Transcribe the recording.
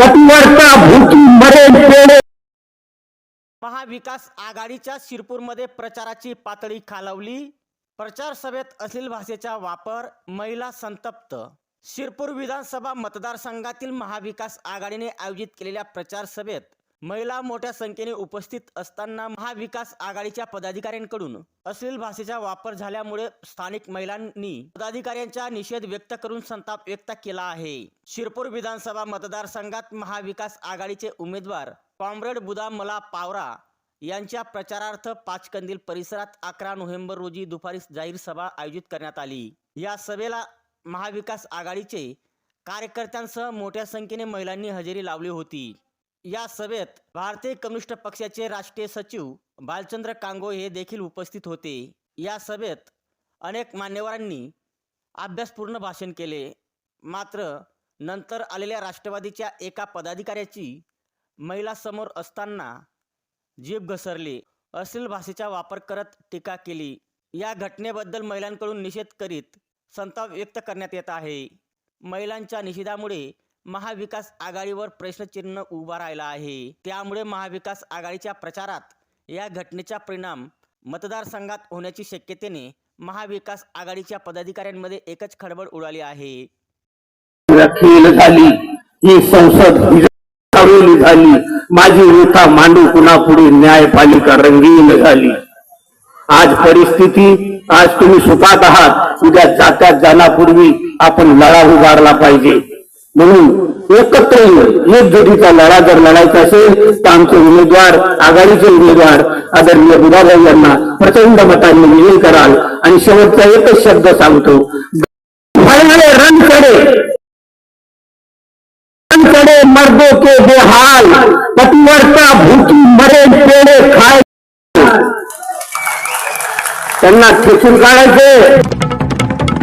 पतिवर्ता भूकी मरेल पेडे। महाविकास आघाडीच्या शिरपूरमध्ये प्रचाराची पातळी खालावली. प्रचार सभेत अश्लील भाषेचा वापर महिला संतप्त. शिरपूर विधानसभा मतदारसंघातील महाविकास आघाडीने आयोजित केलेल्या प्रचार सभेत महिला मोठ्या संख्येने उपस्थित असताना महाविकास आघाडीच्या पदाधिकाऱ्यांकडून अश्लील भाषेचा वापर झाल्यामुळे स्थानिक महिलांनी पदाधिकाऱ्यांचा निषेध व्यक्त करून संताप व्यक्त केला आहे. शिरपूर विधानसभा मतदारसंघात महाविकास आघाडीचे उमेदवार कॉम्रेड बुधा मला पावरा यांच्या प्रचारार्थ पाचकंदील परिसरात अकरा नोव्हेंबर रोजी दुपारी जाहीर सभा आयोजित करण्यात आली. या सभेला महाविकास आघाडीचे कार्यकर्त्यांसह मोठ्या संख्येने महिलांनी हजेरी लावली होती. या सभेत भारतीय कम्युनिस्ट पक्षाचे राष्ट्रीय सचिव भालचंद्र कांगो हे देखील उपस्थित होते. या सभेत अनेक मान्यवरांनी अभ्यासपूर्ण भाषण केले. मात्र नंतर आलेल्या राष्ट्रवादीच्या एका पदाधिकाऱ्याची महिलासमोर असताना जीभ घसरली. अश्लील भाषेचा वापर करत टीका केली. या घटनेबद्दल महिलांकडून निषेध करीत संताप व्यक्त करण्यात येत आहे. महिलांच्या निषेधामुळे महाविकास आघाडीवर प्रश्नचिन्ह उभा राहिला आहे. त्यामुळे महाविकास आघाडीच्या प्रचारात या घटनेचा परिणाम मतदारसंघात होण्याची शक्यतेने महाविकास आघाडीच्या पदाधिकाऱ्यांमध्ये एकच खळबळ उडाली आहे. झाली ही संसद झाली माझी व्यथा मांडू कुणा पुढे न्यायपालिका रंगीन झाली. आज परिस्थिती आज तुम्ही सुखात आहात उद्या जात्यात जाण्यापूर्वी आपण लढा उभारला पाहिजे. म्हणून एकत्र येऊन एकजुटीचा लढा जर लढायचा असेल तर आमचे उमेदवार आघाडीचे उमेदवार आदरणीय बुधाभाई यांना प्रचंड मतांनी विजयी कराल. आणि शेवटचा एकच शब्द सांगतो. रणकडे रणकडे मर्दो के बेहाल पतिवर्ता भूकी मरे पेड़े खाय त्यांना खेचून काढायचे.